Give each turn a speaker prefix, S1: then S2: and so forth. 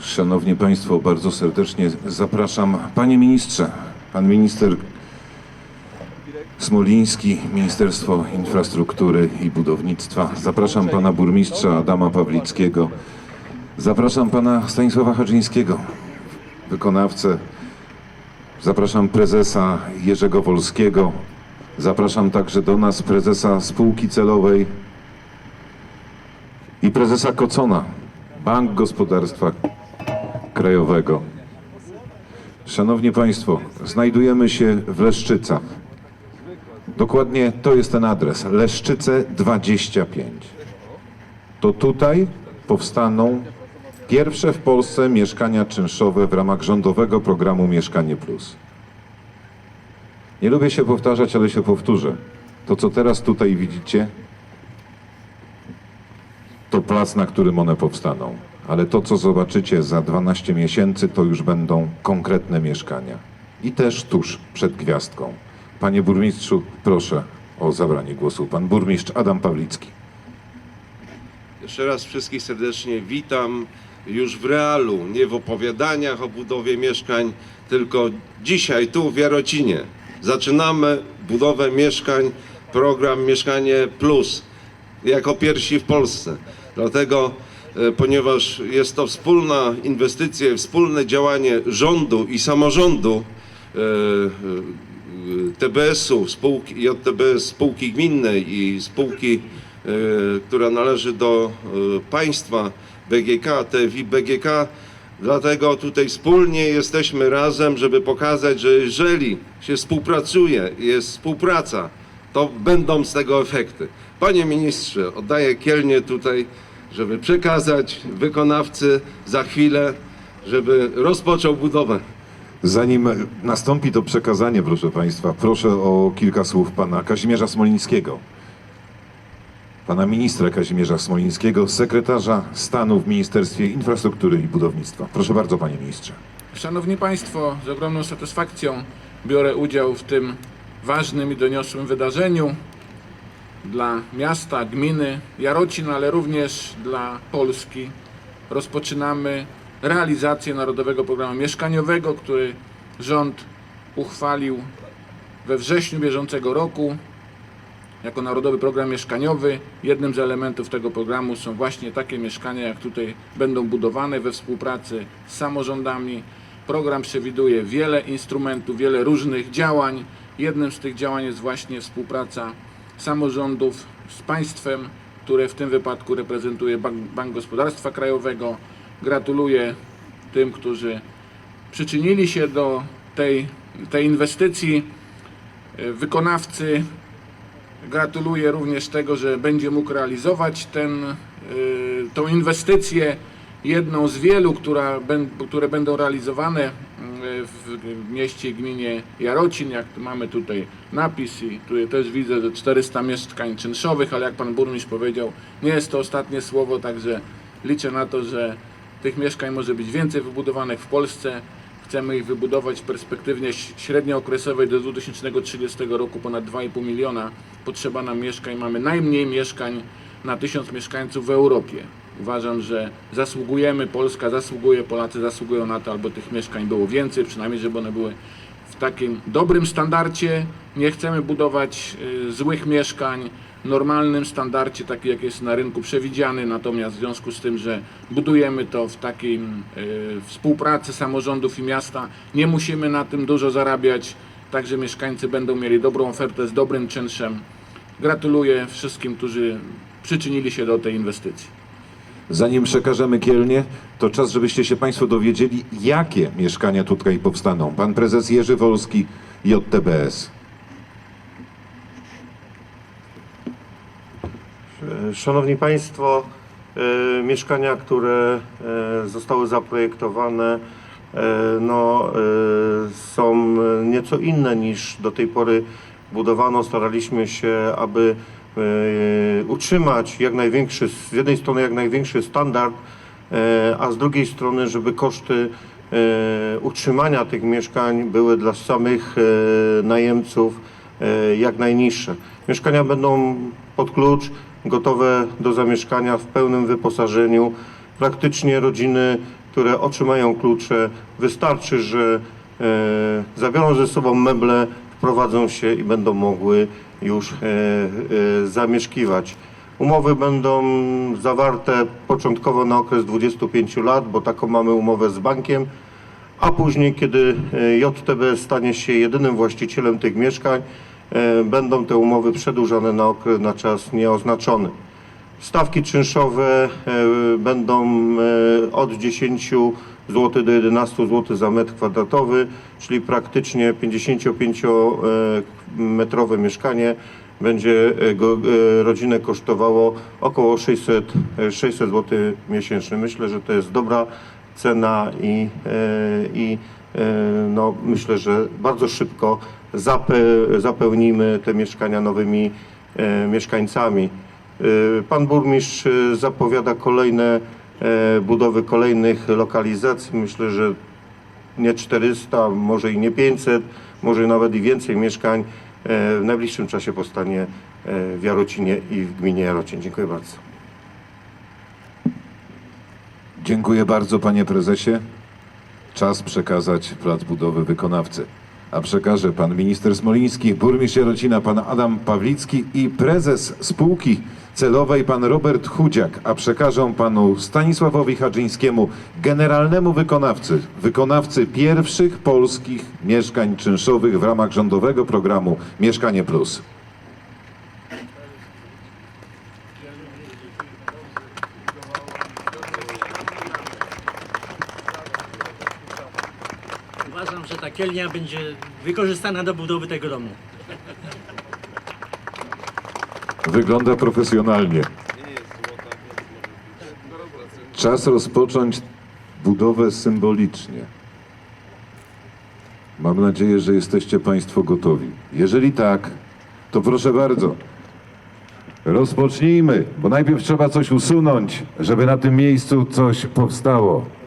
S1: Szanowni Państwo, bardzo serdecznie zapraszam. Panie Ministrze, Pan Minister Smoliński, Ministerstwo Infrastruktury i Budownictwa. Zapraszam Pana Burmistrza Adama Pawlickiego. Zapraszam Pana Stanisława Haczyńskiego, wykonawcę. Zapraszam prezesa Jerzego Wolskiego. Zapraszam także do nas prezesa spółki celowej i prezesa Kocona, Bank Gospodarstwa Krajowego. Szanowni Państwo, znajdujemy się w Leszczycach. Dokładnie to jest ten adres. Leszczyce 25. To tutaj powstaną pierwsze w Polsce mieszkania czynszowe w ramach rządowego programu Mieszkanie Plus. Nie lubię się powtarzać, ale się powtórzę. To, co teraz tutaj widzicie, to plac, na którym one powstaną. Ale to, co zobaczycie za 12 miesięcy, to już będą konkretne mieszkania. I też tuż przed gwiazdką. Panie burmistrzu, proszę o zabranie głosu. Pan burmistrz Adam Pawlicki.
S2: Jeszcze raz wszystkich serdecznie witam już w realu, nie w opowiadaniach o budowie mieszkań, tylko dzisiaj tu w Jarocinie. Zaczynamy budowę mieszkań, program Mieszkanie Plus, jako pierwsi w Polsce. Dlatego, ponieważ jest to wspólna inwestycja, wspólne działanie rządu i samorządu, e, e, TBS-u, spółki, JTBS, spółki gminnej i spółki, e, która należy do e, państwa, BGK, TFI BGK. Dlatego tutaj wspólnie jesteśmy razem, żeby pokazać, że jeżeli się współpracuje, jest współpraca, to będą z tego efekty. Panie ministrze, oddaję Kielnie tutaj, żeby przekazać wykonawcy za chwilę, żeby rozpoczął budowę.
S1: Zanim nastąpi to przekazanie, proszę Państwa, proszę o kilka słów pana Kazimierza Smolińskiego. Pana ministra Kazimierza Smolińskiego, sekretarza stanu w Ministerstwie Infrastruktury i Budownictwa. Proszę bardzo, panie ministrze.
S3: Szanowni Państwo, z ogromną satysfakcją biorę udział w tym ważnym i doniosłym wydarzeniu dla miasta, gminy Jarocin, ale również dla Polski. Rozpoczynamy realizację Narodowego Programu Mieszkaniowego, który rząd uchwalił we wrześniu bieżącego roku jako Narodowy Program Mieszkaniowy. Jednym z elementów tego programu są właśnie takie mieszkania, jak tutaj będą budowane we współpracy z samorządami. Program przewiduje wiele instrumentów, wiele różnych działań. Jednym z tych działań jest właśnie współpraca samorządów z państwem, które w tym wypadku reprezentuje Bank, Bank Gospodarstwa Krajowego. Gratuluję tym, którzy przyczynili się do tej, tej inwestycji. Wykonawcy Gratuluję również tego, że będzie mógł realizować ten, y, tą inwestycję, jedną z wielu, która, które będą realizowane w mieście i gminie Jarocin. Jak tu mamy tutaj napis i tutaj też widzę, że 400 mieszkań czynszowych, ale jak pan burmistrz powiedział, nie jest to ostatnie słowo, także liczę na to, że tych mieszkań może być więcej wybudowanych w Polsce. Chcemy ich wybudować perspektywnie średniookresowej do 2030 roku ponad 2,5 miliona. Potrzeba nam mieszkań. Mamy najmniej mieszkań na tysiąc mieszkańców w Europie. Uważam, że zasługujemy, Polska zasługuje, Polacy zasługują na to, aby tych mieszkań było więcej, przynajmniej żeby one były w takim dobrym standardzie. Nie chcemy budować y, złych mieszkań, normalnym standardzie, taki jak jest na rynku przewidziany, natomiast w związku z tym, że budujemy to w takiej y, współpracy samorządów i miasta, nie musimy na tym dużo zarabiać, także mieszkańcy będą mieli dobrą ofertę z dobrym czynszem. Gratuluję wszystkim, którzy przyczynili się do tej inwestycji.
S1: Zanim przekażemy Kielnie, to czas, żebyście się Państwo dowiedzieli, jakie mieszkania tutaj powstaną. Pan prezes Jerzy Wolski, JTBS.
S4: Szanowni Państwo, e, mieszkania, które e, zostały zaprojektowane, e, no, są nieco inne niż do tej pory budowano. Staraliśmy się, aby utrzymać jak największy, z jednej strony jak największy standard, e, a z drugiej strony, żeby koszty e, utrzymania tych mieszkań były dla samych e, najemców e, jak najniższe. Mieszkania będą pod klucz, gotowe do zamieszkania w pełnym wyposażeniu. Praktycznie rodziny które otrzymają klucze. Wystarczy, że e, zabiorą ze sobą meble, wprowadzą się i będą mogły już e, e, zamieszkiwać. Umowy będą zawarte początkowo na okres 25 lat, bo taką mamy umowę z bankiem, a później, kiedy e, JTB stanie się jedynym właścicielem tych mieszkań, będą te umowy przedłużane na, okres, na czas nieoznaczony. Stawki czynszowe będą od 10 zł do 11 zł za metr kwadratowy, czyli praktycznie 55-metrowe mieszkanie będzie e, e, rodzinę kosztowało około 600, e, 600 zł miesięcznie. Myślę, że to jest dobra cena i, e, i e, no, myślę, że bardzo szybko zape, zapełnimy te mieszkania nowymi e, mieszkańcami. E, Pan burmistrz e, zapowiada kolejne e, budowy kolejnych lokalizacji. Myślę, że nie 400, może i nie 500, może nawet i więcej mieszkań e, w najbliższym czasie powstanie e, w Jarocinie i w gminie Jarocin. Dziękuję bardzo.
S1: Dziękuję bardzo panie prezesie. Czas przekazać plac budowy wykonawcy. A przekaże pan minister Smoliński, burmistrz Jarocina, pan Adam Pawlicki i prezes spółki celowej pan Robert Chudziak, a przekażą panu Stanisławowi Hadżyńskiemu, generalnemu wykonawcy, wykonawcy pierwszych polskich mieszkań czynszowych w ramach rządowego programu Mieszkanie Plus.
S5: Uważam, że ta kielnia będzie wykorzystana do budowy tego domu.
S1: Wygląda profesjonalnie. Czas rozpocząć budowę symbolicznie. Mam nadzieję, że jesteście Państwo gotowi. Jeżeli tak, to proszę bardzo. Rozpocznijmy, bo najpierw trzeba coś usunąć, żeby na tym miejscu coś powstało.